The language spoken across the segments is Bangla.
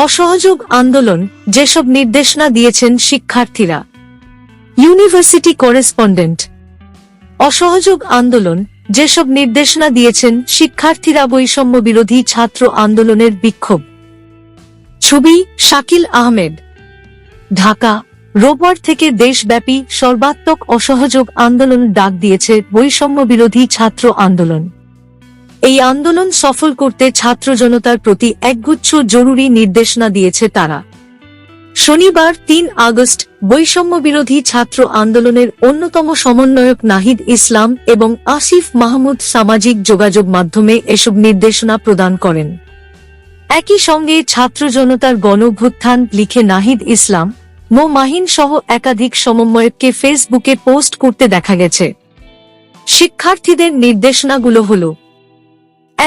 অসহযোগ আন্দোলন যেসব নির্দেশনা দিয়েছেন শিক্ষার্থীরা। University correspondent. অসহযোগ আন্দোলন যেসব নির্দেশনা দিয়েছেন শিক্ষার্থীরা বৈষম্য বিরোধী ছাত্র আন্দোলনের বিক্ষোভ। ছবি, শাকিল আহমেদ। ঢাকা, রোববার থেকে দেশব্যাপী সর্বাত্মক অসহযোগ আন্দোলন ডাক দিয়েছে বৈষম্য বিরোধী ছাত্র আন্দোলন। এই আন্দোলন সফল করতে ছাত্র জনতার প্রতি একগুচ্ছ জরুরি নির্দেশনা দিয়েছে তারা। শনিবার তিন আগস্ট বৈষম্য বিরোধী ছাত্র আন্দোলনের অন্যতম সমন্বয়ক নাহিদ ইসলাম এবং আসিফ মাহমুদ সামাজিক যোগাযোগ মাধ্যমে এসব নির্দেশনা প্রদান করেন। একই সঙ্গে ছাত্র জনতার গণভ্যুত্থান লিখে নাহিদ ইসলাম, মো মাহিন সহ একাধিক সমন্বয়ককে ফেসবুকে পোস্ট করতে দেখা গেছে। শিক্ষার্থীদের নির্দেশনাগুলো হল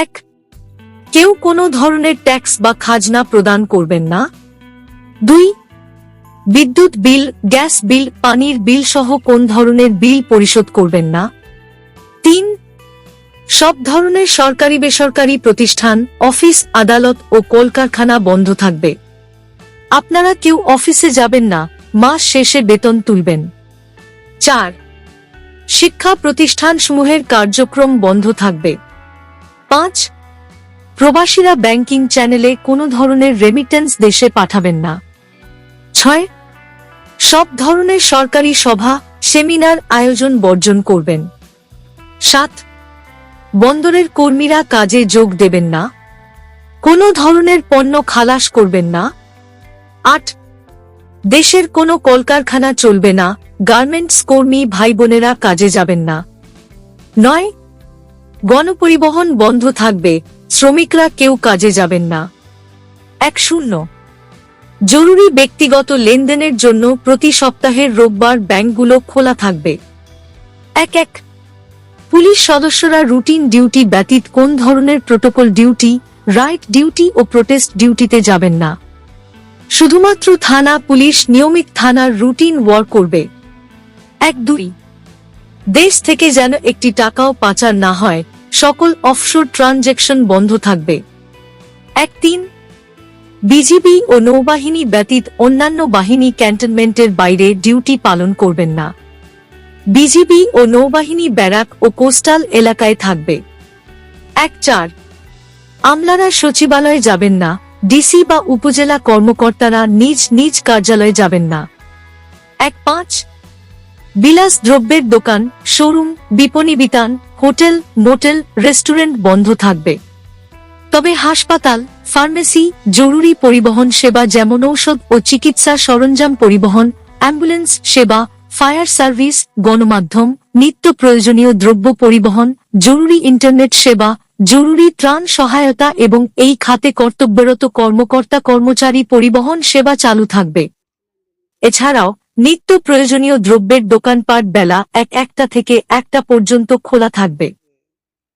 এক, কেউ কোনো ধরনের ট্যাক্স বা খাজনা প্রদান করবেন না। দুই, বিদ্যুৎ বিল, গ্যাস বিল, পানির বিল সহ কোন ধরনের বিল পরিশোধ করবেন না। তিন, সব ধরনের সরকারি বেসরকারি প্রতিষ্ঠান, অফিস, আদালত ও কলকারখানা বন্ধ থাকবে। আপনারা কেউ অফিসে যাবেন না, মাস শেষে বেতন তুলবেন। চার, শিক্ষা প্রতিষ্ঠানসমূহের কার্যক্রম বন্ধ থাকবে। পাঁচ, প্রবাসীরা ব্যাংকিং চ্যানেলে কোনো ধরনের রেমিটেন্স দেশে পাঠাবেন না। ছয়, সব ধরনের সরকারি সভা সেমিনার আয়োজন বর্জন করবেন। সাত, বন্দরের কর্মীরা কাজে যোগ দেবেন না। কোনো ধরনের পণ্য খালাস করবেন না। আট, দেশের কোনো কলকারখানা চলবে না। গার্মেন্টস কর্মী ভাই বোনেরা কাজে যাবেন না। নয় গণপরিবহন বন্ধ থাকবে, শ্রমিকরা কেউ কাজে যাবেন না। এক শূন্য। জরুরি ব্যক্তিগত লেনদেনের জন্য প্রতি সপ্তাহের রোববার ব্যাংকগুলো খোলা থাকবে। এক এক। পুলিশ সদস্যরা রুটিন ডিউটি ব্যতীত কোন ধরনের প্রোটোকল ডিউটি, রাইট ডিউটি ও প্রোটেস্ট ডিউটিতে যাবেন না। শুধুমাত্র থানা, পুলিশ নিয়মিত থানার রুটিন ওয়ার্ক করবে। এক দুই। দেশ থেকে যেন একটি টাকাও পাচার না হয় সকল অফশোর ট্রানজ্যাকশন বন্ধ থাকবে। এক তিন, বিজিবি ও নৌবাহিনী ব্যতীত অন্যান্য বাহিনী ক্যান্টনমেন্টের বাইরে ডিউটি পালন করবেন না। বিজিবি ও নৌবাহিনী ব্যারাক ও কোস্টাল এলাকায় থাকবে। এক চার, আমলারা সচিবালয়ে যাবেন না, ডিসি বা উপজেলা কর্মকর্তারা নিজ নিজ কার্যালয়ে যাবেন না। এক পাঁচ বিলাস দ্রব্যের দোকান, শোরুম, বিপণী বিতান, হোটেল, মোটেল, রেস্টুরেন্ট বন্ধ থাকবে। তবে হাসপাতাল, ফার্মেসি, জরুরি পরিবহন সেবা যেমন ঔষধ ও চিকিৎসা সরঞ্জাম পরিবহন, অ্যাম্বুলেন্স সেবা, ফায়ার সার্ভিস, গণমাধ্যম, নিত্য প্রয়োজনীয় দ্রব্য পরিবহন, জরুরি ইন্টারনেট সেবা, জরুরি ত্রাণ সহায়তা এবং এই খাতে কর্তব্যরত কর্মকর্তা কর্মচারী পরিবহন সেবা চালু থাকবে। এছাড়াও নিত্য প্রয়োজনীয় দ্রব্যের দোকানপাট বেলা এক একটা থেকে একটা পর্যন্ত খোলা থাকবে।